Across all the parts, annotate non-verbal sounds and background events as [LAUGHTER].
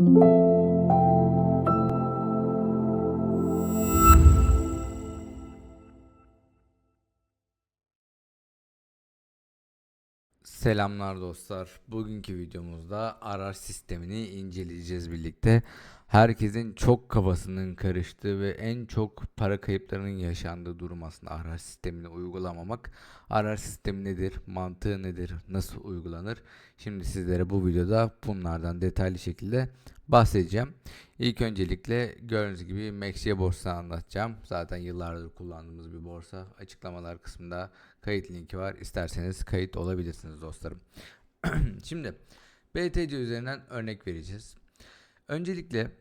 Selamlar dostlar. Bugünkü videomuzda arar sistemini inceleyeceğiz birlikte. Herkesin çok kafasının karıştığı ve en çok para kayıplarının yaşandığı durum aslında arar sistemini uygulamamak. Arar sistemi nedir? Mantığı nedir? Nasıl uygulanır? Şimdi sizlere bu videoda bunlardan detaylı şekilde bahsedeceğim. İlk öncelikle gördüğünüz gibi Maxiye borsa anlatacağım. Zaten yıllardır kullandığımız bir borsa. Açıklamalar kısmında kayıt linki var. İsterseniz kayıt olabilirsiniz dostlarım. [CLEARS THROAT] Şimdi BTC üzerinden örnek vereceğiz. Öncelikle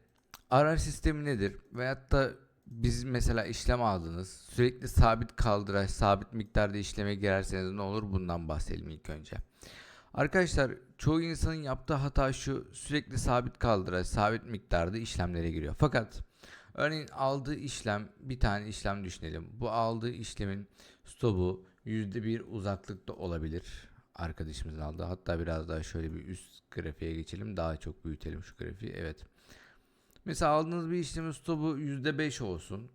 arar sistemi nedir? Veyahut da biz mesela işlem aldınız. Sürekli sabit kaldıraç, sabit miktarda işleme girerseniz ne olur? Bundan bahsedelim ilk önce. Arkadaşlar çoğu insanın yaptığı hata şu sürekli sabit kaldıraç, sabit miktarda işlemlere giriyor. Fakat örneğin aldığı işlem bir tane işlem düşünelim. Bu aldığı işlemin stopu %1 uzaklıkta olabilir. Arkadaşımızın aldığı. Hatta biraz daha şöyle bir üst grafiğe geçelim. Daha çok büyütelim şu grafiği. Evet. Mesela aldığınız bir işlemin stopu %5 olsun.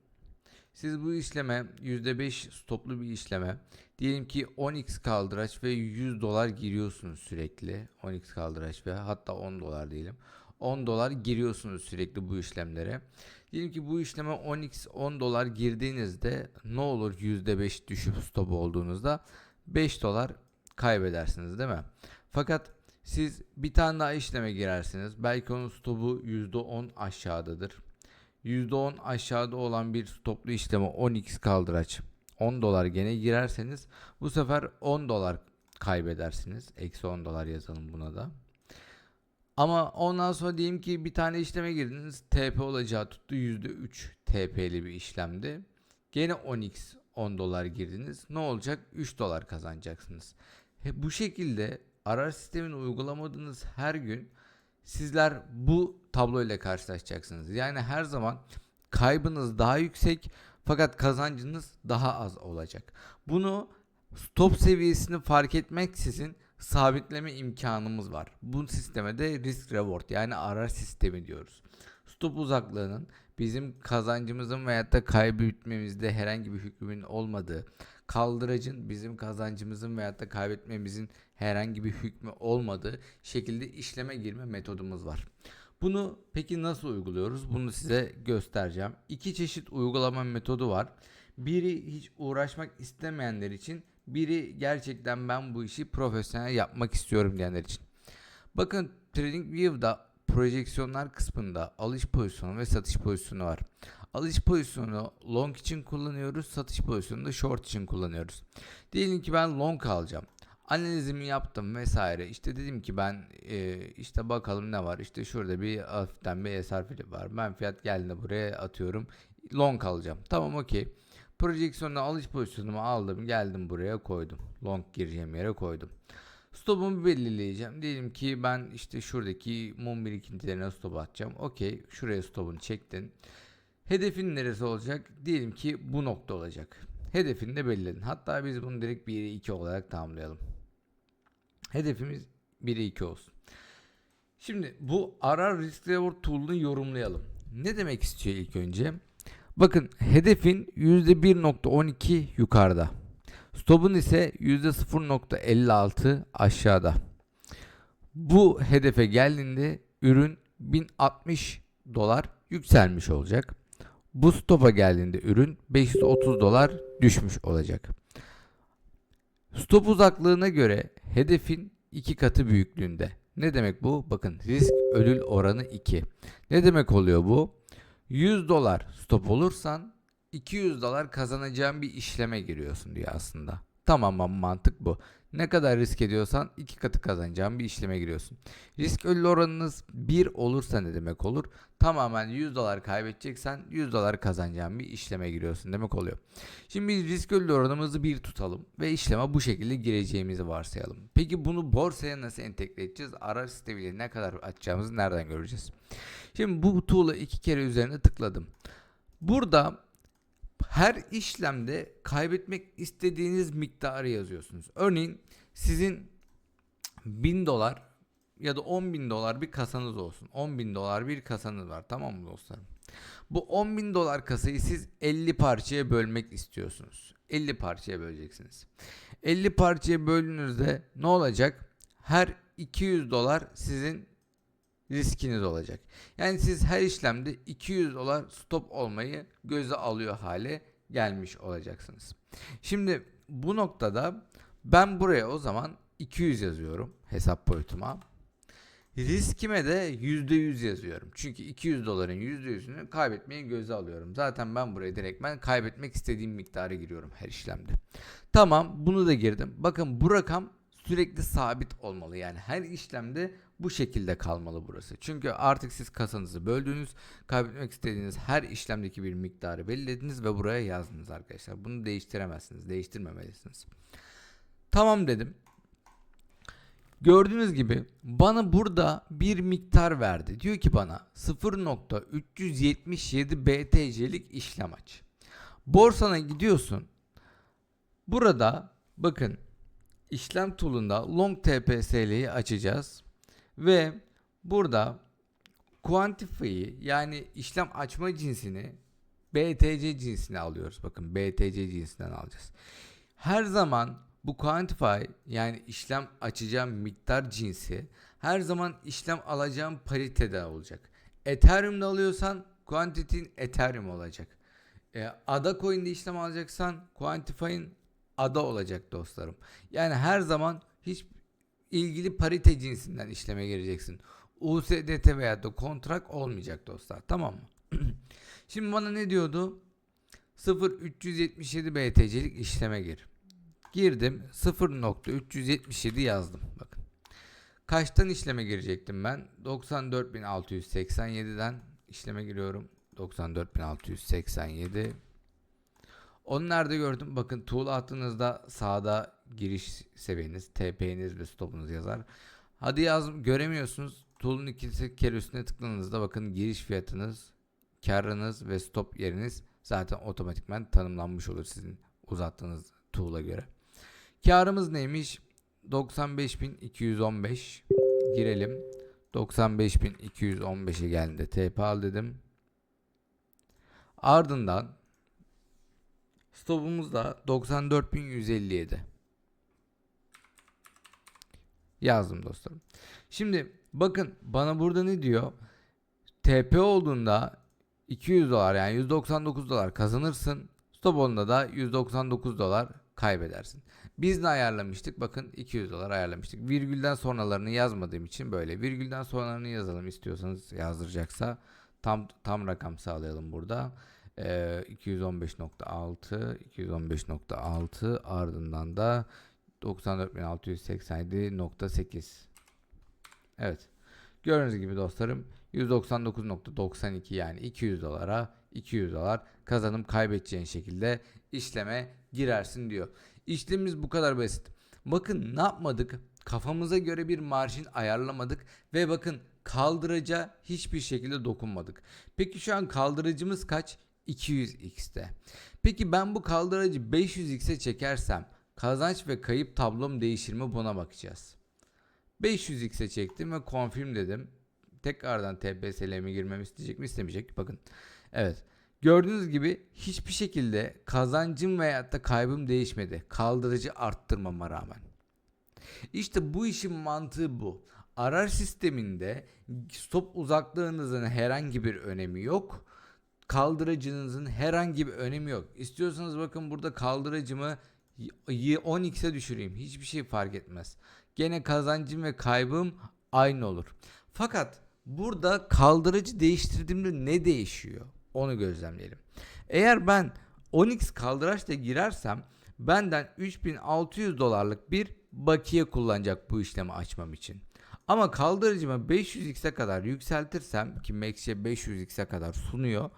Siz bu işleme %5 stoplu bir işleme diyelim ki 10x kaldıraç ve 100 dolar giriyorsunuz sürekli. 10x kaldıraç ve hatta 10 dolar diyelim. 10 dolar giriyorsunuz sürekli bu işlemlere. Diyelim ki bu işleme 10x 10 dolar girdiğinizde ne olur %5 düşüp stop olduğunuzda 5 dolar kaybedersiniz değil mi? Fakat siz bir tane daha işleme girersiniz. Belki onun stopu %10 aşağıdadır. %10 aşağıda olan bir stoplu işleme 10x kaldıraç 10 dolar gene girerseniz bu sefer 10 dolar kaybedersiniz. Eksi 10 dolar yazalım buna da. Ama ondan sonra diyelim ki bir tane işleme girdiniz. TP olacağı tuttu. %3 TP'li bir işlemdi. Gene 10x 10 dolar girdiniz. Ne olacak? 3 dolar kazanacaksınız. He, bu şekilde arar sistemini uygulamadığınız her gün sizler bu tabloyla karşılaşacaksınız. Yani her zaman kaybınız daha yüksek fakat kazancınız daha az olacak. Bunu stop seviyesini fark etmeksizin sabitleme imkanımız var. Bu sisteme de risk reward yani arar sistemi diyoruz. Stop uzaklığının bizim kazancımızın veyahut da kaybetmemizde herhangi bir hükmün olmadığı, kaldıracın bizim kazancımızın veyahut da kaybetmemizin herhangi bir hükmü olmadığı şekilde işleme girme metodumuz var. Bunu peki nasıl uyguluyoruz? Bunu size göstereceğim. İki çeşit uygulama metodu var. Biri hiç uğraşmak istemeyenler için, biri gerçekten ben bu işi profesyonel yapmak istiyorum diyenler için. Bakın TradingView'da projeksiyonlar kısmında alış pozisyonu ve satış pozisyonu var. Alış pozisyonu long için kullanıyoruz, satış pozisyonunu da short için kullanıyoruz. Diyelim ki ben long alacağım analizimi yaptım vesaire. İşte dedim ki ben e, işte bakalım ne var. İşte şurada bir hafiften bir SR fili var. Ben fiyat geldiğinde buraya atıyorum. Long alacağım. Tamam okey. Projeksiyonda alış pozisyonumu aldım. Geldim buraya koydum. Long gireceğim yere koydum. Stopumu belirleyeceğim. Diyelim ki ben işte şuradaki mum birikintilerine stop atacağım. Okey. Şuraya stopunu çektin. Hedefin neresi olacak? Diyelim ki bu nokta olacak. Hedefini de belirledin. Hatta biz bunu direkt 1'e 2 olarak tamamlayalım. Hedefimiz 1'e 2 olsun. Şimdi bu arar risk reward tool'unu yorumlayalım. Ne demek istiyor ilk önce? Bakın hedefin %1.12 yukarıda. Stop'un ise %0.56 aşağıda. Bu hedefe geldiğinde ürün 1060 dolar yükselmiş olacak. Bu stopa geldiğinde ürün 530 dolar düşmüş olacak. Stop uzaklığına göre hedefin iki katı büyüklüğünde. Ne demek bu? Bakın risk ödül oranı 2. Ne demek oluyor bu? 100 dolar stop olursan 200 dolar kazanacağın bir işleme giriyorsun diyor aslında. Tamamen mantık bu. Ne kadar risk ediyorsan iki katı kazanacağın bir işleme giriyorsun. Risk ödül oranınız 1 olursa ne demek olur? Tamamen 100 dolar kaybedeceksen 100 dolar kazanacağın bir işleme giriyorsun demek oluyor. Şimdi biz risk ödül oranımızı 1 tutalım ve işleme bu şekilde gireceğimizi varsayalım. Peki bunu borsaya nasıl entegre edeceğiz? Arar sistemiyle ne kadar açacağımızı nereden göreceğiz? Şimdi bu tool'a iki kere üzerine tıkladım. Burada her işlemde kaybetmek istediğiniz miktarı yazıyorsunuz. Örneğin sizin 1000 dolar ya da 10 bin dolar bir kasanız olsun. 10 bin dolar bir kasanız var tamam mı dostlarım? Bu 10 bin dolar kasayı siz 50 parçaya bölmek istiyorsunuz. 50 parçaya böleceksiniz. 50 parçaya böldüğünüzde ne olacak? Her 200 dolar sizin riskiniz olacak. Yani siz her işlemde 200 dolar stop olmayı göze alıyor hale gelmiş olacaksınız. Şimdi bu noktada ben buraya o zaman 200 yazıyorum hesap boyutuma. Riskime de %100 yazıyorum. Çünkü 200 doların %100'ünü kaybetmeyi göze alıyorum. Zaten ben buraya direkt ben kaybetmek istediğim miktarı giriyorum her işlemde. Tamam bunu da girdim. Bakın bu rakam sürekli sabit olmalı. Yani her işlemde bu şekilde kalmalı burası. Çünkü artık siz kasanızı böldünüz. Kaybetmek istediğiniz her işlemdeki bir miktarı belirlediniz ve buraya yazdınız arkadaşlar. Bunu değiştiremezsiniz. Değiştirmemelisiniz. Tamam dedim. Gördüğünüz gibi bana burada bir miktar verdi. Diyor ki bana 0.377 BTC'lik işlem aç. Borsana gidiyorsun. Burada bakın işlem tool'unda long TPSL'yi açacağız ve burada quantify'yi yani işlem açma cinsini BTC cinsine alıyoruz. Bakın BTC cinsinden alacağız. Her zaman bu quantify yani işlem açacağım miktar cinsi her zaman işlem alacağım paritede olacak. Ethereum'da alıyorsan quantity'in Ethereum olacak. E, ADA coin'de işlem alacaksan quantify'in ADA olacak dostlarım. Yani her zaman hiç ilgili parite cinsinden işleme gireceksin. USDT veya da kontrak olmayacak dostlar. Tamam mı? [CLEARS THROAT] Şimdi bana ne diyordu? 0.377 BTC'lik işleme gir. Girdim 0.377 yazdım. Bakın. Kaçtan işleme girecektim ben? 94.687'den işleme giriyorum. 94.687 Onu nerede gördüm? Bakın tool attığınızda sağda giriş seviyeniz, TP'niz ve stopunuz yazar. Hadi yaz göremiyorsunuz. Tool'un ikisi kere üstüne tıkladığınızda bakın giriş fiyatınız, karınız ve stop yeriniz zaten otomatikman tanımlanmış olur sizin uzattığınız tool'a göre. Karımız neymiş? 95.215 girelim. 95.215'e geldiğinde TP al dedim. Ardından stopumuz da 94.157. Yazdım dostlarım. Şimdi bakın bana burada ne diyor? TP olduğunda 200 dolar yani 199 dolar kazanırsın. Stop olduğunda da 199 dolar kaybedersin. Biz ne ayarlamıştık? Bakın 200 dolar ayarlamıştık. Virgülden sonralarını yazmadığım için böyle. Virgülden sonralarını yazalım istiyorsanız yazdıracaksa tam tam rakam sağlayalım burada. Ee, 215.6 215.6 ardından da 94.687.8 Evet. Gördüğünüz gibi dostlarım 199.92 yani 200 dolara 200 dolar kazanım kaybedeceğin şekilde işleme girersin diyor. İşlemimiz bu kadar basit. Bakın ne yapmadık? Kafamıza göre bir marjin ayarlamadık ve bakın kaldıraca hiçbir şekilde dokunmadık. Peki şu an kaldırıcımız kaç? 200x'te. Peki ben bu kaldıracı 500x'e çekersem kazanç ve kayıp tablom değişir mi buna bakacağız. 500x'e çektim ve confirm dedim. Tekrardan TPSL'me girmemi isteyecek mi istemeyecek. Bakın. Evet. Gördüğünüz gibi hiçbir şekilde kazancım veya da kaybım değişmedi. Kaldırıcı arttırmama rağmen. İşte bu işin mantığı bu. Arar sisteminde stop uzaklığınızın herhangi bir önemi yok. Kaldırıcınızın herhangi bir önemi yok. İstiyorsanız bakın burada kaldırıcımı 10x'e düşüreyim. Hiçbir şey fark etmez. Gene kazancım ve kaybım aynı olur. Fakat burada kaldırıcı değiştirdiğimde ne değişiyor? Onu gözlemleyelim. Eğer ben 10x kaldıraçla girersem benden 3600 dolarlık bir bakiye kullanacak bu işlemi açmam için. Ama kaldırıcımı 500x'e kadar yükseltirsem ki Max'e 500x'e kadar sunuyor.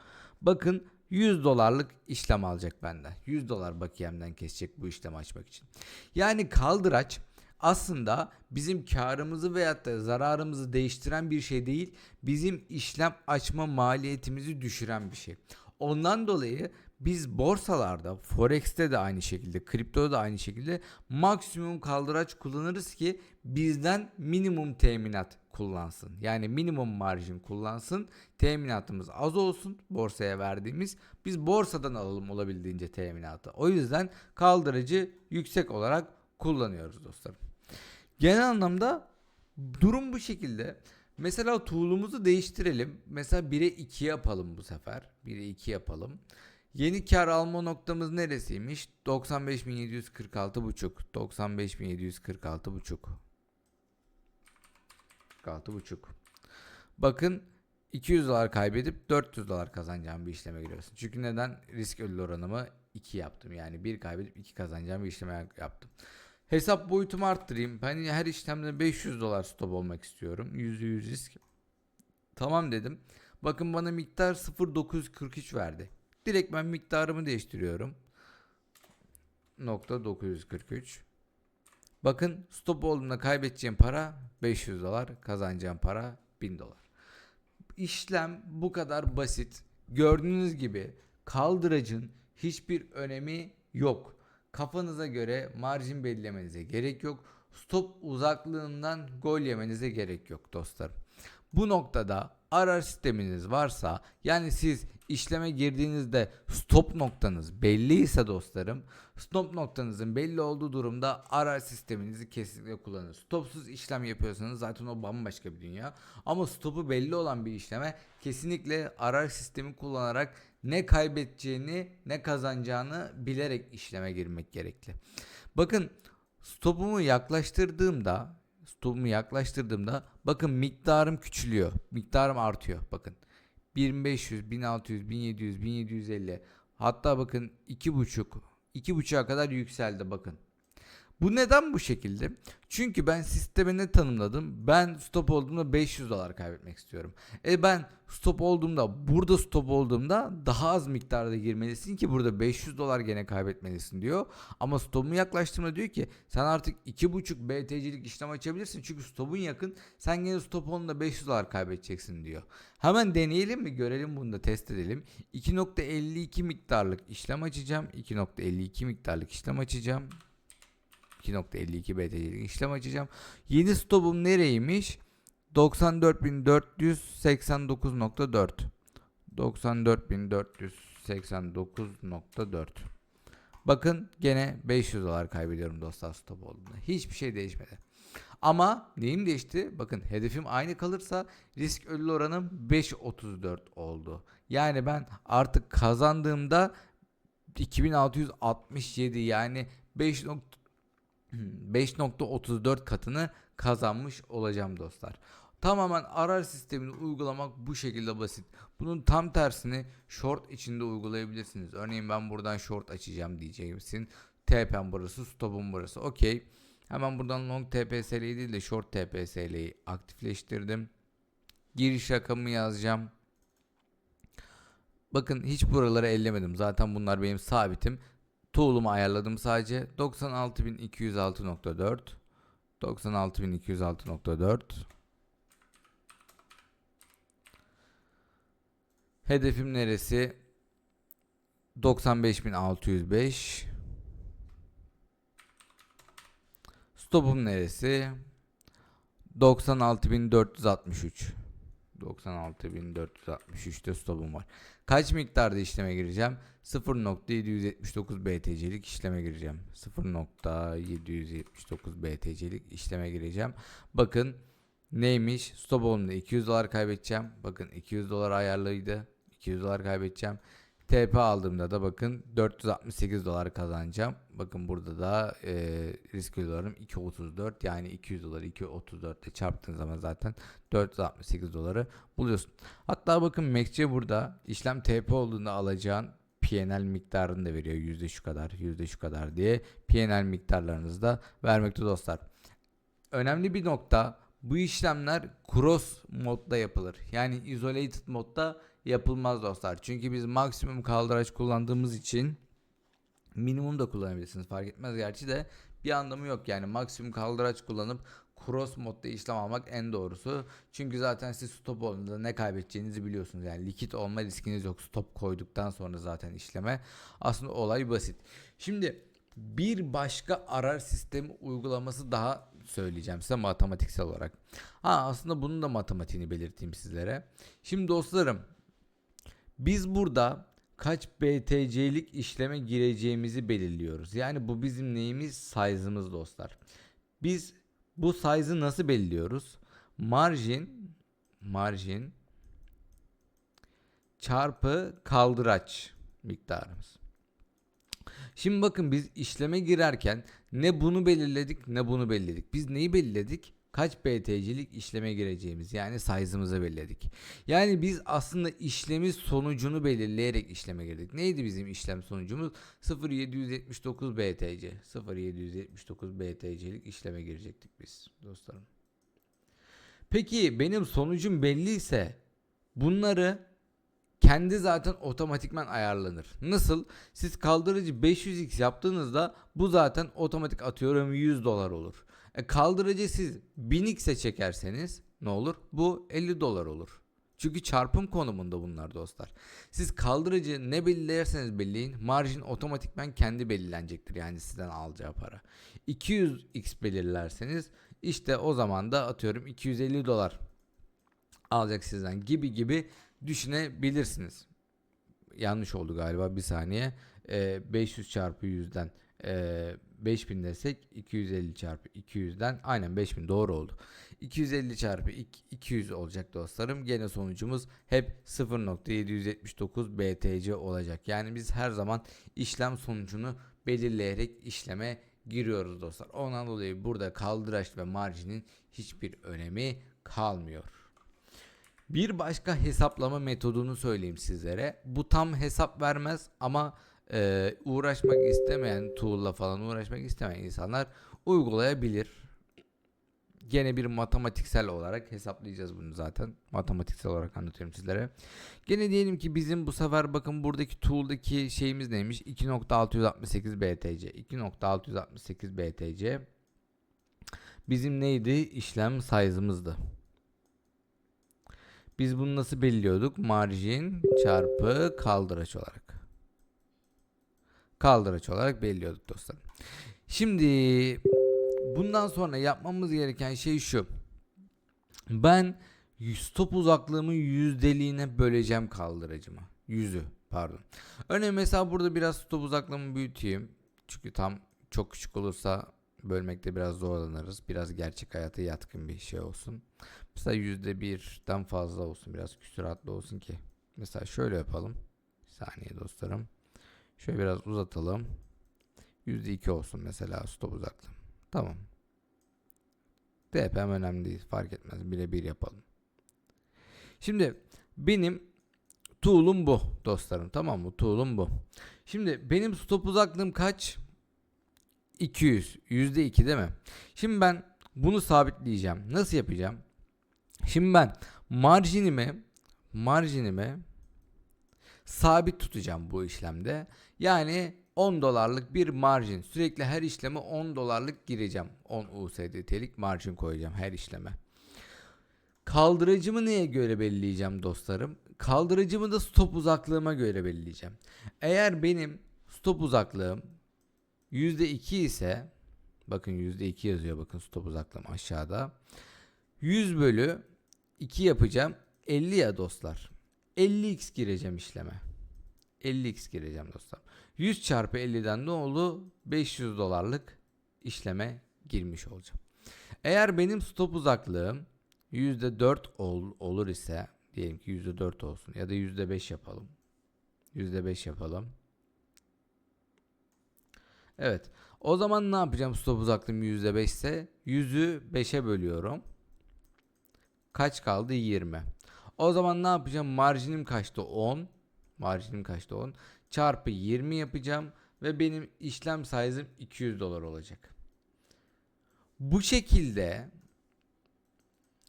Bakın 100 dolarlık işlem alacak benden. 100 dolar bakiyemden kesecek bu işlemi açmak için. Yani kaldıraç aslında bizim karımızı veyahut da zararımızı değiştiren bir şey değil. Bizim işlem açma maliyetimizi düşüren bir şey. Ondan dolayı biz borsalarda, forex'te de aynı şekilde, kriptoda da aynı şekilde maksimum kaldıraç kullanırız ki bizden minimum teminat kullansın. Yani minimum marjin kullansın. Teminatımız az olsun borsaya verdiğimiz. Biz borsadan alalım olabildiğince teminatı. O yüzden kaldırıcı yüksek olarak kullanıyoruz dostlarım. Genel anlamda durum bu şekilde. Mesela tool'umuzu değiştirelim. Mesela 1'e 2 yapalım bu sefer. 1'e 2 yapalım. Yeni kar alma noktamız neresiymiş? 95.746.5. 95.746.5. 46.5. Bakın 200 dolar kaybedip 400 dolar kazanacağım bir işleme giriyorsun. Çünkü neden? Risk ödül oranımı 2 yaptım. Yani 1 kaybedip 2 kazanacağım bir işleme yaptım. Hesap boyutumu arttırayım. Ben her işlemde 500 dolar stop olmak istiyorum. %100 risk. Tamam dedim. Bakın bana miktar 0.943 verdi. Direkt ben miktarımı değiştiriyorum. Nokta 943. Bakın stop olduğunda kaybedeceğim para 500 dolar, kazanacağım para 1000 dolar. İşlem bu kadar basit. Gördüğünüz gibi kaldıracın hiçbir önemi yok. Kafanıza göre marjin belirlemenize gerek yok. Stop uzaklığından gol yemenize gerek yok dostlarım. Bu noktada arar sisteminiz varsa yani siz işleme girdiğinizde stop noktanız belliyse dostlarım stop noktanızın belli olduğu durumda arar sisteminizi kesinlikle kullanın. Stopsuz işlem yapıyorsanız zaten o bambaşka bir dünya. Ama stopu belli olan bir işleme kesinlikle arar sistemi kullanarak ne kaybedeceğini ne kazanacağını bilerek işleme girmek gerekli. Bakın stopumu yaklaştırdığımda stopumu yaklaştırdığımda bakın miktarım küçülüyor. Miktarım artıyor bakın. 1500, 1600, 1700, 1750 hatta bakın 2.5 2.5'a kadar yükseldi bakın. Bu neden bu şekilde? Çünkü ben sisteme ne tanımladım? Ben stop olduğumda 500 dolar kaybetmek istiyorum. E ben stop olduğumda burada stop olduğumda daha az miktarda girmelisin ki burada 500 dolar gene kaybetmelisin diyor. Ama stopumu yaklaştığımda diyor ki sen artık 2.5 BTC'lik işlem açabilirsin. Çünkü stopun yakın. Sen gene stop olduğunda 500 dolar kaybedeceksin diyor. Hemen deneyelim mi? Görelim bunu da test edelim. 2.52 miktarlık işlem açacağım. 2.52 miktarlık işlem açacağım. 2.52 BTC'lik işlem açacağım. Yeni stopum nereymiş? 94.489.4 94.489.4 Bakın gene 500 dolar kaybediyorum dostlar stop olduğunda. Hiçbir şey değişmedi. Ama neyim değişti? Bakın hedefim aynı kalırsa risk ödül oranım 5.34 oldu. Yani ben artık kazandığımda 2667 yani 5. 5.34 katını kazanmış olacağım dostlar. Tamamen arar sistemini uygulamak bu şekilde basit. Bunun tam tersini short içinde uygulayabilirsiniz. Örneğin ben buradan short açacağım diyeceksin. TP'm burası, stop'um burası. Okey. Hemen buradan long TPSL'yi değil de short TPSL'yi aktifleştirdim. Giriş rakamı yazacağım. Bakın hiç buraları ellemedim. Zaten bunlar benim sabitim. Tool'umu ayarladım sadece. 96.206.4 96.206.4 Hedefim neresi? 95.605 Stopum neresi? 96.463 96.463'te stopum var. Kaç miktarda işleme gireceğim? 0.779 BTC'lik işleme gireceğim. 0.779 BTC'lik işleme gireceğim. Bakın neymiş? Stop olduğunda 200 dolar kaybedeceğim. Bakın 200 dolar ayarlıydı. 200 dolar kaybedeceğim. TP aldığımda da bakın 468 dolar kazanacağım. Bakın burada da e, risk dolarım 2.34 yani 200 doları 2.34 ile çarptığın zaman zaten 468 doları buluyorsun. Hatta bakın MACD burada işlem TP olduğunda alacağın PNL miktarını da veriyor. Yüzde şu kadar, yüzde şu kadar diye PNL miktarlarınızı da vermekte dostlar. Önemli bir nokta bu işlemler cross modda yapılır. Yani isolated modda yapılmaz dostlar. Çünkü biz maksimum kaldıraç kullandığımız için minimum da kullanabilirsiniz. Fark etmez gerçi de bir anlamı yok. Yani maksimum kaldıraç kullanıp cross modda işlem almak en doğrusu. Çünkü zaten siz stop olduğunda ne kaybedeceğinizi biliyorsunuz. Yani likit olma riskiniz yok stop koyduktan sonra zaten işleme. Aslında olay basit. Şimdi bir başka arar sistemi uygulaması daha söyleyeceğim size matematiksel olarak. Ha aslında bunun da matematiğini belirteyim sizlere. Şimdi dostlarım biz burada kaç BTC'lik işleme gireceğimizi belirliyoruz. Yani bu bizim neyimiz? Size'ımız dostlar. Biz bu size'ı nasıl belirliyoruz? Margin margin çarpı kaldıraç miktarımız. Şimdi bakın biz işleme girerken ne bunu belirledik ne bunu belirledik. Biz neyi belirledik? Kaç BTC'lik işleme gireceğimiz yani size'ımızı belirledik. Yani biz aslında işlemi sonucunu belirleyerek işleme girdik. Neydi bizim işlem sonucumuz? 0779 BTC. 0779 BTC'lik işleme girecektik biz dostlarım. Peki benim sonucum belliyse bunları kendi zaten otomatikman ayarlanır. Nasıl? Siz kaldırıcı 500x yaptığınızda bu zaten otomatik atıyorum 100 dolar olur. E kaldırıcı siz 1000x'e çekerseniz ne olur? Bu 50 dolar olur. Çünkü çarpım konumunda bunlar dostlar. Siz kaldırıcı ne belirlerseniz belirleyin marjin otomatikman kendi belirlenecektir yani sizden alacağı para. 200x belirlerseniz işte o zaman da atıyorum 250 dolar alacak sizden gibi gibi düşünebilirsiniz. Yanlış oldu galiba bir saniye. Ee, 500 çarpı 100'den e, 5000 desek 250 çarpı 200'den aynen 5000 doğru oldu. 250 çarpı 200 olacak dostlarım. Gene sonucumuz hep 0.779 BTC olacak. Yani biz her zaman işlem sonucunu belirleyerek işleme giriyoruz dostlar. Ondan dolayı burada kaldıraç ve marjinin hiçbir önemi kalmıyor. Bir başka hesaplama metodunu söyleyeyim sizlere. Bu tam hesap vermez ama e, uğraşmak istemeyen tool'la falan uğraşmak istemeyen insanlar uygulayabilir. Gene bir matematiksel olarak hesaplayacağız bunu zaten. Matematiksel olarak anlatıyorum sizlere. Gene diyelim ki bizim bu sefer bakın buradaki tool'daki şeyimiz neymiş? 2.668 BTC. 2.668 BTC. Bizim neydi? İşlem size'ımızdı. Biz bunu nasıl belirliyorduk? Marjin çarpı kaldıraç olarak. Kaldıraç olarak belirliyorduk dostlar. Şimdi bundan sonra yapmamız gereken şey şu. Ben stop uzaklığımı yüzdeliğine böleceğim kaldıracımı. Yüzü pardon. Örneğin mesela burada biraz stop uzaklığımı büyüteyim. Çünkü tam çok küçük olursa bölmekte biraz zorlanırız. Biraz gerçek hayata yatkın bir şey olsun. Mesela yüzde birden fazla olsun. Biraz küsuratlı olsun ki. Mesela şöyle yapalım. Bir saniye dostlarım. Şöyle biraz uzatalım. Yüzde iki olsun mesela stop uzaklığım. Tamam. DPM önemli değil. Fark etmez. Birebir yapalım. Şimdi benim tool'um bu dostlarım. Tamam mı? Tool'um bu. Şimdi benim stop uzaklığım kaç? 200. Yüzde iki değil mi? Şimdi ben bunu sabitleyeceğim. Nasıl yapacağım? Şimdi ben marjinimi marjinimi sabit tutacağım bu işlemde. Yani 10 dolarlık bir marjin. Sürekli her işleme 10 dolarlık gireceğim. 10 USDT'lik marjin koyacağım her işleme. Kaldırıcımı neye göre belirleyeceğim dostlarım? Kaldırıcımı da stop uzaklığıma göre belirleyeceğim. Eğer benim stop uzaklığım %2 ise bakın %2 yazıyor bakın stop uzaklığım aşağıda. 100 bölü 2 yapacağım. 50 ya dostlar. 50x gireceğim işleme. 50x gireceğim dostlar. 100 çarpı 50'den ne oldu? 500 dolarlık işleme girmiş olacağım. Eğer benim stop uzaklığım %4 ol, olur ise diyelim ki %4 olsun ya da %5 yapalım. %5 yapalım. Evet. O zaman ne yapacağım stop uzaklığım %5 ise 100'ü 5'e bölüyorum. Kaç kaldı? 20. O zaman ne yapacağım? Marjinim kaçtı? 10. Marjinim kaçtı? 10. Çarpı 20 yapacağım. Ve benim işlem size'ım 200 dolar olacak. Bu şekilde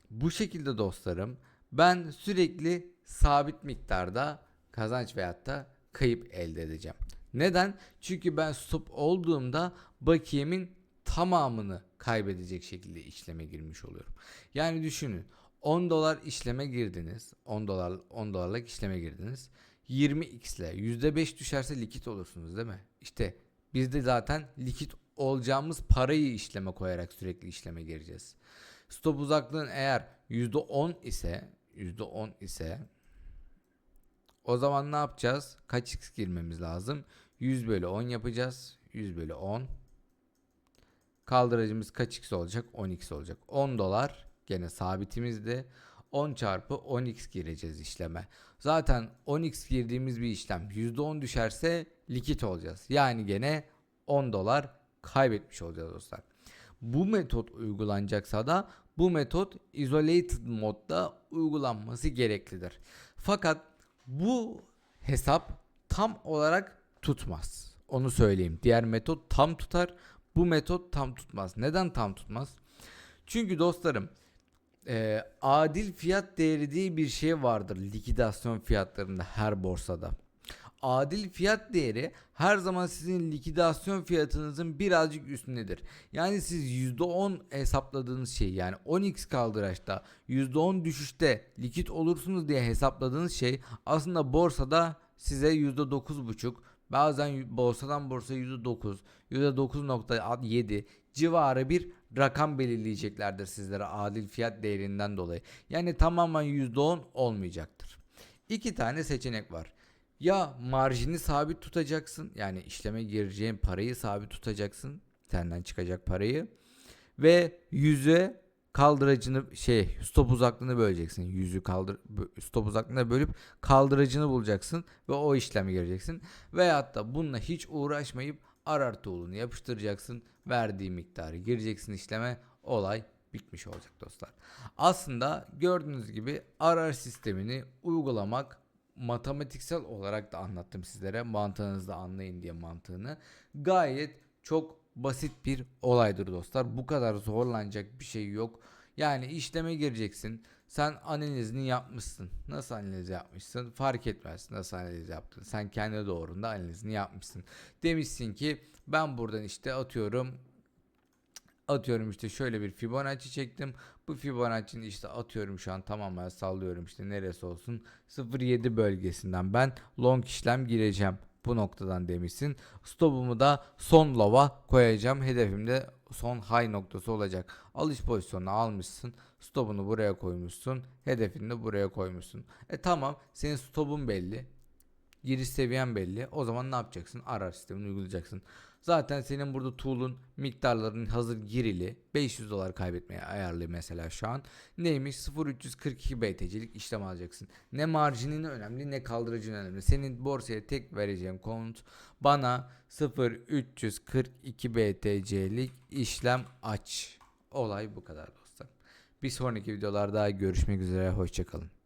bu şekilde dostlarım ben sürekli sabit miktarda kazanç veyahut da kayıp elde edeceğim. Neden? Çünkü ben stop olduğumda bakiyemin tamamını kaybedecek şekilde işleme girmiş oluyorum. Yani düşünün 10 dolar işleme girdiniz. 10 dolar 10 dolarlık işleme girdiniz. 20x ile %5 düşerse likit olursunuz değil mi? İşte biz de zaten likit olacağımız parayı işleme koyarak sürekli işleme gireceğiz. Stop uzaklığın eğer %10 ise %10 ise o zaman ne yapacağız? Kaç x girmemiz lazım? 100 bölü 10 yapacağız. 100 bölü 10. Kaldıracımız kaç x olacak? 10x olacak. 10 dolar gene sabitimizde. 10 çarpı 10x gireceğiz işleme. Zaten 10x girdiğimiz bir işlem %10 düşerse likit olacağız. Yani gene 10 dolar kaybetmiş olacağız dostlar. Bu metot uygulanacaksa da bu metot isolated modda uygulanması gereklidir. Fakat bu hesap tam olarak tutmaz. Onu söyleyeyim. Diğer metot tam tutar. Bu metot tam tutmaz. Neden tam tutmaz? Çünkü dostlarım e, adil fiyat değeri diye bir şey vardır likidasyon fiyatlarında her borsada. Adil fiyat değeri her zaman sizin likidasyon fiyatınızın birazcık üstündedir. Yani siz %10 hesapladığınız şey yani 10x kaldıraçta %10 düşüşte likit olursunuz diye hesapladığınız şey aslında borsada size %9,5 bazen borsadan borsa %9 %9.7 civarı bir rakam belirleyeceklerdir sizlere adil fiyat değerinden dolayı. Yani tamamen %10 olmayacaktır. İki tane seçenek var. Ya marjini sabit tutacaksın yani işleme gireceğin parayı sabit tutacaksın senden çıkacak parayı ve yüze kaldıracını şey stop uzaklığını böleceksin. Yüzü kaldır stop uzaklığını bölüp kaldıracını bulacaksın ve o işlemi gireceksin. Veyahut da bununla hiç uğraşmayıp arar tool'unu yapıştıracaksın. Verdiği miktarı gireceksin işleme. Olay bitmiş olacak dostlar. Aslında gördüğünüz gibi arar sistemini uygulamak matematiksel olarak da anlattım sizlere. Mantığınızda anlayın diye mantığını. Gayet çok basit bir olaydır dostlar. Bu kadar zorlanacak bir şey yok. Yani işleme gireceksin. Sen analizini yapmışsın. Nasıl analiz yapmışsın? Fark etmez nasıl analiz yaptın. Sen kendi doğrunda analizini yapmışsın. Demişsin ki ben buradan işte atıyorum atıyorum işte şöyle bir Fibonacci çektim. Bu Fibonacci'nin işte atıyorum şu an tamamen sallıyorum işte neresi olsun 0.7 bölgesinden ben long işlem gireceğim bu noktadan demişsin. Stopumu da son lova koyacağım. Hedefim de son high noktası olacak. Alış pozisyonunu almışsın. Stopunu buraya koymuşsun. Hedefini de buraya koymuşsun. E tamam senin stopun belli. Giriş seviyen belli. O zaman ne yapacaksın? Arar sistemini uygulayacaksın. Zaten senin burada tool'un miktarların hazır girili 500 dolar kaybetmeye ayarlı mesela şu an. Neymiş? 0342 BTC'lik işlem alacaksın. Ne marjinin önemli ne kaldırıcın önemli. Senin borsaya tek vereceğin komut bana 0342 BTC'lik işlem aç. Olay bu kadar dostlar. Bir sonraki videolarda görüşmek üzere. Hoşçakalın.